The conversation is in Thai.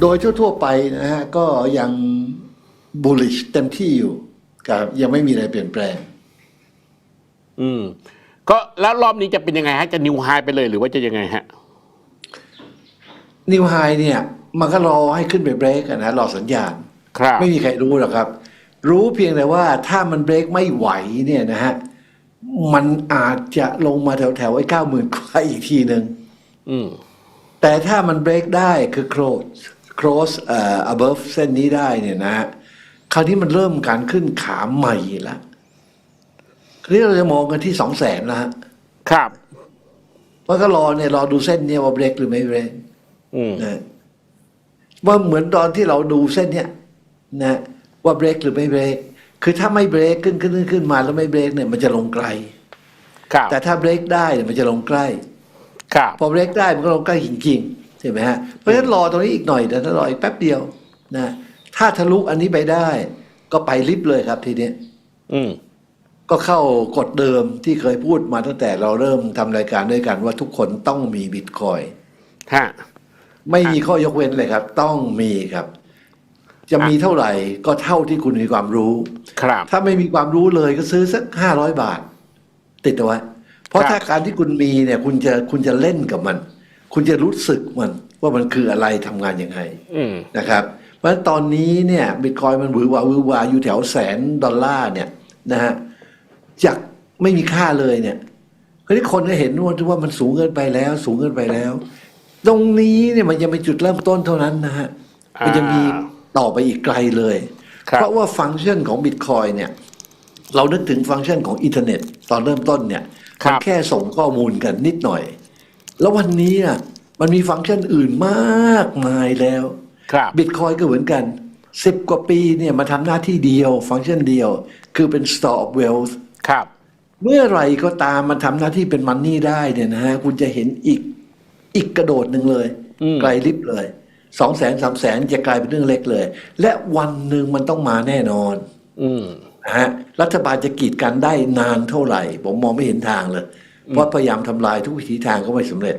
โดยทั่ว ๆ ไปนะฮะก็ยัง bullish เต็มที่อยู่ครับยังไม่มีอะไรเปลี่ยนแปลง อืม ก็แล้วรอบนี้จะเป็นยังไงฮะจะนิวไฮไปเลยหรือว่าจะยังไงฮะนิวไฮเนี่ย มันก็รอให้ขึ้นไปเบรกอะนะรอสัญญาณ ครับไม่มีใครรู้หรอกครับ รู้เพียงแต่ว่าถ้ามันเบรกไม่ไหวเนี่ยนะฮะมันอาจจะลงมาแถวแถวๆไอ้เก้าหมื่นกว่าอีกทีหนึ่งอืมแต่ถ้ามันเบรกได้คือ close close เอ่อ above เส้นนี้ได้เนี่ยนะฮะคราวนี้มันเริ่มการขึ้นขาใหม่แล้วคราวนี้เราจะมองกันที่สองแสนแล้วฮะครับมันก็รอเนี่ยรอดูเส้นเนี่ยว่าเบรกหรือไม่เบรกอืมนะว่าเหมือนตอนที่เราดูเส้นเนี่ยนะว่าเบรกหรือไม่เบรกคือถ้าไม่เบรกขึ้นขึ้นขึ้นขึ้นมาแล้วไม่เบรกเนี่ยมันจะลงไกล ครับแต่ถ้าเบรกได้เนี่ยมันจะลงใกล้ ครับพอเบรกได้มันก็ลงใกล้จริงๆ ใช่ไหมฮะเพราะฉะนั้นรอตรงนี้อีกหน่อยแต่ถ้ารออีกแป๊บเดียวนะถ้าทะลุอันนี้ไปได้ ก็ไปลิฟต์เลยครับทีเนี้ยอืมก็เข้ากฎเดิมที่เคยพูดมาตั้งแต่เราเริ่มทำรายการด้วยกันว่าทุกคนต้องมีบิตคอยน์ฮะไม่มีข้อยกเว้นเลยครับ ต้องมีครับ จะมีเท่าไหร่ก็เท่าที่คุณมีความรู้ ครับ ถ้าไม่มีความรู้เลยก็ซื้อสักห้าร้อยบาท ติดเอาไว้ เพราะครับถ้าการที่คุณมีเนี่ย คุณจะคุณจะเล่นกับมัน คุณจะรู้สึกมันว่ามันคืออะไรทำงานยังไงอืมนะครับ เพราะฉะนั้นตอนนี้เนี่ยบิตคอยมันหวือหวาหวือหวาอยู่แถวแสนดอลลาร์เนี่ยนะฮะจากไม่มีค่าเลยเนี่ยคราวนี้คนก็เห็นว่าว่ามันสูงเกินไปแล้ว สูงเกินไปแล้ว ตรงนี้เนี่ยมันยังเป็นจุดเริ่มต้นเท่านั้นนะฮะมันจะมีต่อไปอีกไกลเลยครับเพราะว่าฟังก์ชันของบิตคอยเนี่ยเรานึกถึงฟังก์ชันของอินเทอร์เน็ต ตอนเริ่มต้นเนี่ยครัมับแค่ส่งข้อมูลกันนิดหน่อย แล้ววันนี้อะมันมีฟังก์ชันอื่นมากมายแล้วครับบิตคอยก็เหมือนกันสิบกว่าปีเนี่ยมาทำหน้าที่เดียว ฟังก์ชันเดียว คือเป็น store of wealth ครับ เมื่อไหร่ก็ตามมันทำหน้าที่เป็นมันนี่ได้เนี่ยนะฮะคุณจะเห็นอีกอีกกระโดดหนึ่งเลยอืมไกลลิบเลยสองแสนสามแสนจะกลายเป็นเรื่องเล็กเลย และวันหนึ่งมันต้องมาแน่นอน อืมนะฮะรัฐบาลจะกีดกันได้นานเท่าไหร่ ผมมองไม่เห็นทางเลย เพราะพยายามทำลายทุกวิถีทางก็ไม่สำเร็จ